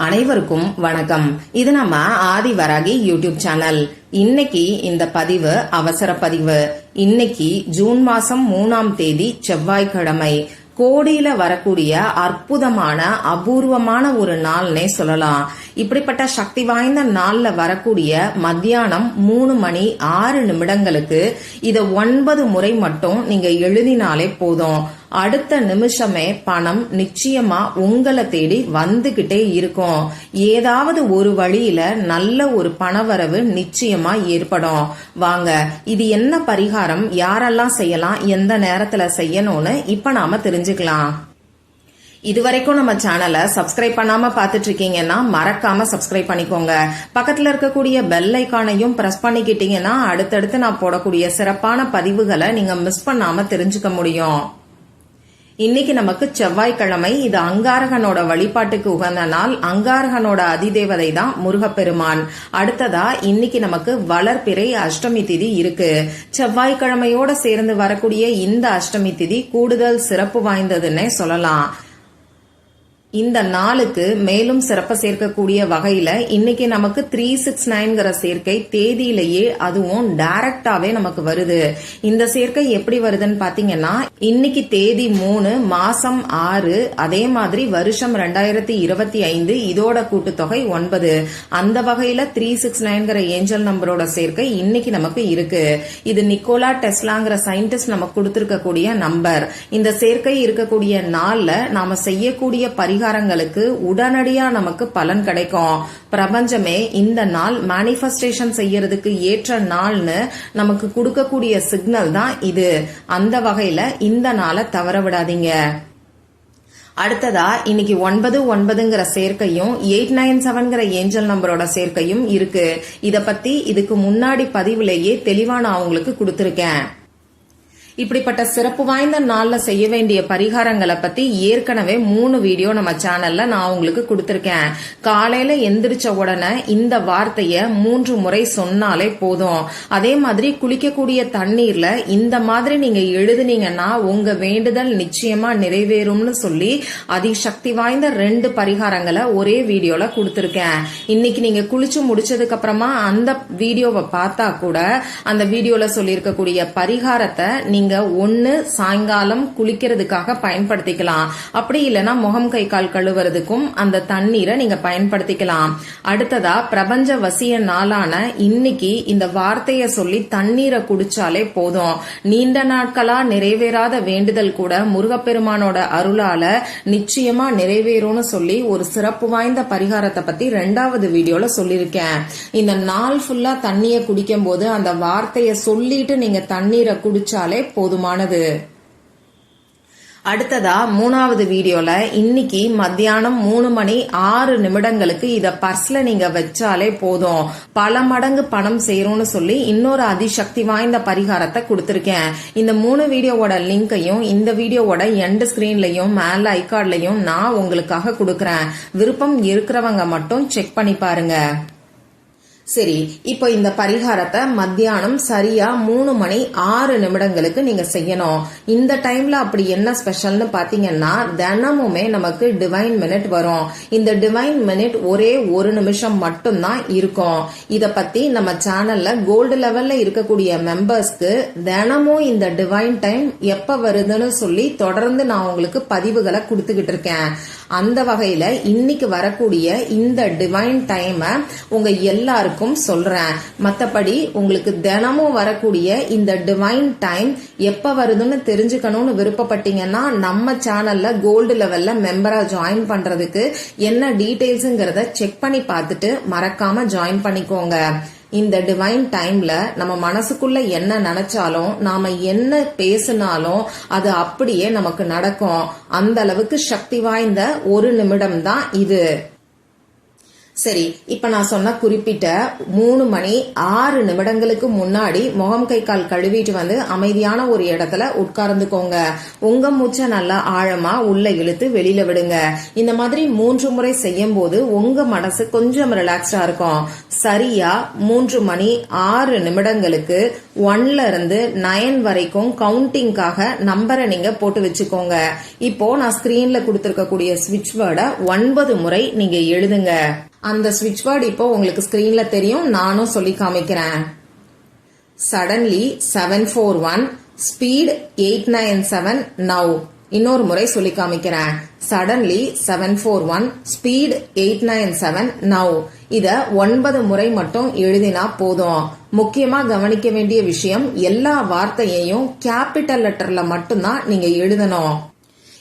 அனைவருக்கும் வணக்கம். இது நம்ம ஆதி வராகி யூடியூப் சேனல். இன்னைக்கு இந்த பதிவு அவசர பதிவு. இன்னைக்கு ஜூன் மாசம் மூணாம் தேதி செவ்வாய்க்கிழமை. கோடியில வரக்கூடிய அற்புதமான அபூர்வமான ஒரு நாள்னே சொல்லலாம். இப்படிப்பட்ட சக்தி வாய்ந்த நாள்ல வரக்கூடிய மத்தியானம் மூணு மணி ஆறு நிமிடங்களுக்கு இத ஒன்பது முறை மட்டும் நீங்க எழுதினாலே போதும். அடுத்த நிமிஷமே பணம் நிச்சயமா உங்களை தேடி வந்துகிட்டே இருக்கும். ஏதாவது ஒரு வழியில நல்ல ஒரு பணவரவு நிச்சயமா ஏற்படும். வாங்க இது என்ன பரிகாரம்? யாரெல்லாம் செய்யலாம்? எந்த நேரத்துல செய்யணும்னு இப்ப நாம தெரிஞ்சுக்கலாம். இதுவரைக்கும் நம்ம சேனலை சப்ஸ்கிரைப் பண்ணாம பாத்துட்டு இருக்கீங்கன்னா மறக்காம சப்ஸ்கிரைப் பண்ணிக்கோங்க. பக்கத்துல இருக்கக்கூடிய பெல் ஐக்கானையும் பிரஸ் பண்ணிக்கிட்டீங்கன்னா அடுத்தடுத்து நான் போடக்கூடிய சிறப்பான பதிவுகளை நீங்க மிஸ் பண்ணாம தெரிஞ்சுக்க முடியும். இன்னைக்கு நமக்கு செவ்வாய்க்கிழமை. இது அங்காரகனோட வழிபாட்டுக்கு உகந்த நாள். அங்காரகனோட அதிதேவதை தான் முருகப்பெருமான். அடுத்ததா இன்னைக்கு நமக்கு வளர்பிறை அஷ்டமி திதி இருக்கு. செவ்வாய்க்கிழமையோட சேர்ந்து வரக்கூடிய இந்த அஷ்டமி திதி கூடுதல் சிறப்பு வாய்ந்ததுன்னே சொல்லலாம். இந்த நாளுக்கு மேலும் சிறப்ப சேர்க்கக்கூடிய வகையில இன்னைக்கு நமக்கு த்ரீ சிக்ஸ் நைன்கிற சேர்க்கை தேதியிலேயே அதுவும் டைரக்டாவே நமக்கு வருது. இந்த சேர்க்கை எப்படி வருதுன்னு பாத்தீங்கன்னா இன்னைக்கு தேதி மூணு மாசம் ஆறு அதே மாதிரி வருஷம் ரெண்டாயிரத்தி இருபத்தி ஐந்து இதோட கூட்டுத்தொகை ஒன்பது. அந்த வகையில த்ரீ சிக்ஸ் நைன்கிற ஏஞ்சல் நம்பரோட சேர்க்கை இன்னைக்கு நமக்கு இருக்கு. இது நிக்கோலா டெஸ்லாங்கிற சயின்டிஸ்ட் நமக்கு கொடுத்திருக்கக்கூடிய நம்பர். இந்த சேர்க்கை இருக்கக்கூடிய நாள்ல நாம செய்யக்கூடிய பரி பரிகாரங்களுக்கு உடனடியா நமக்கு பலன் கிடைக்கும். பிரபஞ்சமே இந்த நாள் மேனிஃபெஸ்டேஷன் செய்யறதுக்கு ஏற்ற நாள்னு நமக்கு கொடுக்கக்கூடிய சிக்னல் தான் இது. அந்த வகையில இந்த நாளை தவற விடாதீங்க. அடுத்ததா இன்னைக்கு ஒன்பது ஒன்பதுங்கிற சேர்க்கையும் எயிட் நைன் செவன்கிற ஏஞ்சல் நம்பரோட சேர்க்கையும் இருக்கு. இத பத்தி இதுக்கு முன்னாடி பதிவுலேயே தெளிவான அவங்களுக்கு கொடுத்துருக்கேன் கொடுத்திருக்கேன். இப்படிப்பட்ட சிறப்பு வாய்ந்த நாள்ல செய்ய வேண்டிய பரிகாரங்களை பத்தி ஏற்கனவே மூணு வீடியோ நம்ம சேனல்ல நான் உங்களுக்கு கொடுத்திருக்கேன். காலையில எந்திரிச்ச உடனே இந்த வார்த்தைய மூன்று முறை சொன்னாலே போதும். அதே மாதிரி குளிக்கக்கூடிய தண்ணீர்ல இந்த மாதிரி நீங்க எழுதுனீங்கன்னா உங்க வேண்டுதல் நிச்சயமா நிறைவேறும்னு சொல்லி அதிசக்தி வாய்ந்த ரெண்டு பரிகாரங்களை ஒரே வீடியோல கொடுத்திருக்கேன். இன்னைக்கு நீங்க குளிச்சு முடிச்சதுக்கு அப்புறமா அந்த வீடியோவை பார்த்தா கூட அந்த வீடியோல சொல்லியிருக்கக்கூடிய பரிகாரத்தை நீங்க ஒன்னு சாயங்காலம் குளிக்கிறதுக்காக பயன்படுத்திக்கலாம். அப்படி இல்லைன்னா முகம் கை கால் கழுவுறதுக்கும் அந்த தண்ணீரை நீங்க பயன்படுத்திக்கலாம். அடுத்ததா பிரபஞ்ச வசிய நாளான இன்னைக்கு இந்த வார்த்தைய சொல்லி தண்ணீரை குடிச்சாலே போதும். நீண்ட நாட்களா நிறைவேறாத வேண்டுதல் கூட முருகப்பெருமானோட அருளால நிச்சயமா நிறைவேறும்னு சொல்லி ஒரு சிறப்பு வாய்ந்த பரிகாரத்தை பத்தி ரெண்டாவது வீடியோல சொல்லியிருக்கேன். இந்த நாள் ஃபுல்லா தண்ணிய குடிக்கும் போது அந்த வார்த்தைய சொல்லிட்டு நீங்க தண்ணீரை குடிச்சாலே போதுமானது. அடுத்ததா மூணாவது வீடியோல இன்னைக்கு மத்தியானம் மூணு மணி ஆறு நிமிடங்களுக்கு இத பர்ஸ்ல நீங்க வச்சாலே போதும். பல மடங்கு பணம் சேரும்னு சொல்லி இன்னொரு அதிசக்தி வாய்ந்த பரிகாரத்தை கொடுத்திருக்கேன். இந்த மூணு வீடியோவோட லிங்கையும் இந்த வீடியோவோட எண்ட் ஸ்கிரீன்லயும் மேல ஐகார்ட்லயும் நான் உங்களுக்காக கொடுக்கறேன். விருப்பம் இருக்கிறவங்க மட்டும் செக் பண்ணி பாருங்க. சரி இப்போ இந்த பரிகாரத்தை மத்தியானம் சரியா மூணு மணி ஆறு நிமிடங்களுக்கு நீங்க செய்யணும். இந்த டைம்ல அப்படி என்ன ஸ்பெஷல்னு பாத்தீங்கன்னா தினமுமே நமக்கு டிவைன் மினிட் வரும். இந்த டிவைன் மினிட் ஒரே ஒரு நிமிஷம் மட்டும்தான் இருக்கும். இத பத்தி நம்ம சேனல்ல கோல்டு லெவல்ல இருக்கக்கூடிய மெம்பர்ஸ்க்கு தினமும் இந்த டிவைன் டைம் எப்ப வருதுன்னு சொல்லி தொடர்ந்து நான் உங்களுக்கு பதிவுகளை கொடுத்துக்கிட்டு இருக்கேன். அந்த வகையில இன்னைக்கு வரக்கூடிய இந்த டிவைன் டைம உங்க எல்லாருக்கும் சொல்றேன். மத்தபடி உங்களுக்கு தினமும் வரக்கூடிய இந்த டிவைன் டைம் எப்ப வருதுன்னு தெரிஞ்சுக்கணும்னு விருப்பப்பட்டீங்கன்னா நம்ம சேனல்ல கோல்டு லெவல்ல மெம்பரா ஜாயின் பண்றதுக்கு என்ன டீடைல்ஸுங்கிறத செக் பண்ணி பார்த்துட்டு மறக்காம ஜாயின் பண்ணிக்கோங்க. இந்த டிவைன் டைம்ல நம்ம மனசுக்குள்ள என்ன நினைச்சாலும் நாம என்ன பேசினாலும் அது அப்படியே நமக்கு நடக்கும். அந்த அளவுக்கு சக்தி வாய்ந்த ஒரு நிமிடம் தான் இது. சரி இப்ப நான் சொன்ன குறிப்பிட்ட மூணு மணி ஆறு நிமிடங்களுக்கு முன்னாடி முகம் கை கால் கழுவிட்டு வந்து அமைதியான ஒரு இடத்துல உட்கார்ந்துக்கோங்க. உங்க மூச்சை நல்லா ஆழமா உள்ள இழுத்து வெளியில விடுங்க. இந்த மாதிரி மூன்று முறை செய்யும் போது உங்க மனசு கொஞ்சம் ரிலாக்ஸ்டா இருக்கும். சரியா மூன்று மணி ஆறு நிமிடங்களுக்கு ஒன்ல இருந்து நயன் வரைக்கும் கவுண்டிங்காக நம்பரை நீங்க போட்டு வச்சுக்கோங்க. இப்போ நான் ஸ்கிரீன்ல கொடுத்திருக்கக்கூடிய ஸ்விட்ச் வேர்டை ஒன்பது முறை நீங்க எழுதுங்க. அந்த ஸ்விட்ச் போர்டு இப்போ உங்களுக்கு ஸ்கிரீன்ல தெரியும். நானும் சொல்லி காமிக்கிறேன். Suddenly seven four one speed eight nine seven now இன்னொரு முறை சொல்லி காமிக்கிறேன். Suddenly seven four one speed eight nine seven now இத ஒன்பது முறை மட்டும் எழுதினா போதும். முக்கியமா கவனிக்க வேண்டிய விஷயம் எல்லா வார்த்தையையும் கேபிட்டல் லெட்டர்ல மட்டும்தான் நீங்க எழுதணும்.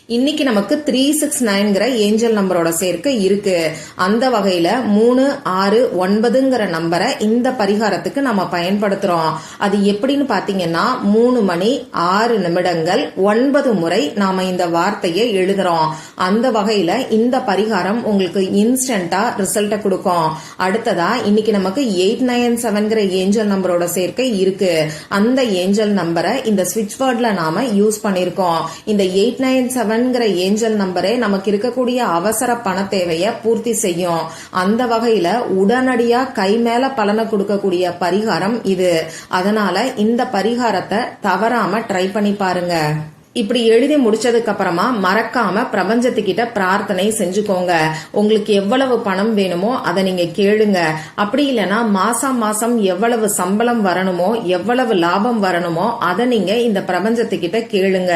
இன்னைக்கு நமக்கு த்ரீ சிக்ஸ் நைன்கிற ஏஞ்சல் நம்பரோட சேர்க்கை இருக்கு. அந்த வகையில மூணு ஆறு ஒன்பதுங்கிற நம்பரை இந்த பரிகாரத்துக்கு நம்ம பயன்படுத்துறோம். அது எப்படின்னு பாத்தீங்கன்னா மூணு மணி ஆறு நிமிடங்கள் ஒன்பது முறை நாம இந்த வார்த்தையை எழுதுறோம். அந்த வகையில இந்த பரிகாரம் உங்களுக்கு இன்ஸ்டன்டா ரிசல்ட்டை கொடுக்கும். அடுத்ததா இன்னைக்கு நமக்கு எயிட் நைன் செவன்கிற ஏஞ்சல் நம்பரோட சேர்க்கை இருக்கு. அந்த ஏஞ்சல் நம்பரை இந்த ஸ்விட்ச் வேர்ட்ல நாம யூஸ் பண்ணிருக்கோம் இந்த எயிட் நைன் செவன்கிற ஏஞ்சல் நம்பரே நமக்கு இருக்கக்கூடிய அவசர பண தேவையை பூர்த்தி செய்யும். அந்த வகையில உடனடியா கை மேல பலனை கொடுக்கக்கூடிய பரிகாரம் இது. அதனால இந்த பரிகாரத்தை தவறாம ட்ரை பண்ணி பாருங்க. இப்படி எழுதி முடிச்சதுக்கு அப்புறமா மறக்காம பிரபஞ்சத்துக்கிட்ட பிரார்த்தனை செஞ்சுக்கோங்க. உங்களுக்கு எவ்வளவு பணம் வேணுமோ அதை நீங்க கேளுங்க. அப்படி இல்லைன்னா மாசம் மாசம் எவ்வளவு சம்பளம் வரணுமோ எவ்வளவு லாபம் வரணுமோ அதை நீங்க இந்த பிரபஞ்சத்துக்கிட்ட கேளுங்க.